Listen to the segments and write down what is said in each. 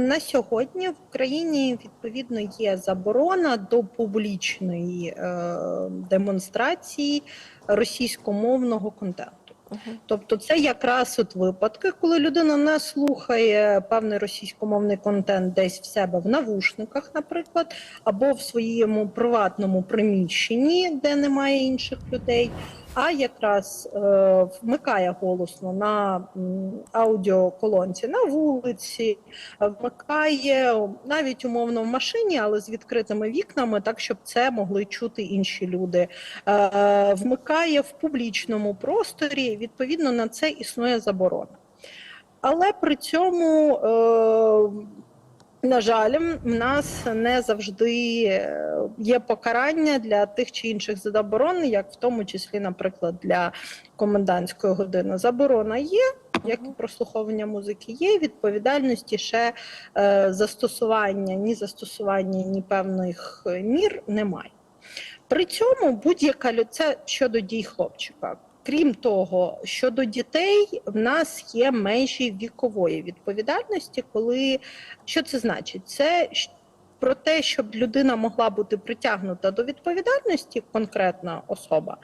На сьогодні в Україні відповідно є заборона до публічної е, демонстрації російськомовного контенту. Тобто, це якраз от випадки, коли людина не слухає певний російськомовний контент десь в себе в навушниках, наприклад, або в своєму приватному приміщенні, де немає інших людей, а якраз е, вмикає голосно на аудіоколонці на вулиці, вмикає навіть умовно в машині, але з відкритими вікнами, так щоб це могли чути інші люди. Е, вмикає в публічному просторі. Відповідно на це існує заборона. Але при цьому, е, на жаль, в нас не завжди е, є покарання для тих чи інших заборон, як в тому числі, наприклад, для комендантської години. Заборона є, як і прослуховування музики є, відповідальності ще е, застосування, ні застосування, ні певних мір немає. При цьому будь-яка лю- це щодо дій хлопчика. Крім того, щодо дітей, в нас є межі вікової відповідальності, коли що це значить? Це про те, щоб людина могла бути притягнута до відповідальності, конкретна особа,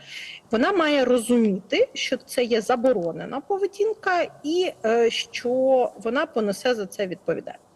вона має розуміти, що це є заборонена поведінка, і е, що вона понесе за це відповідальність.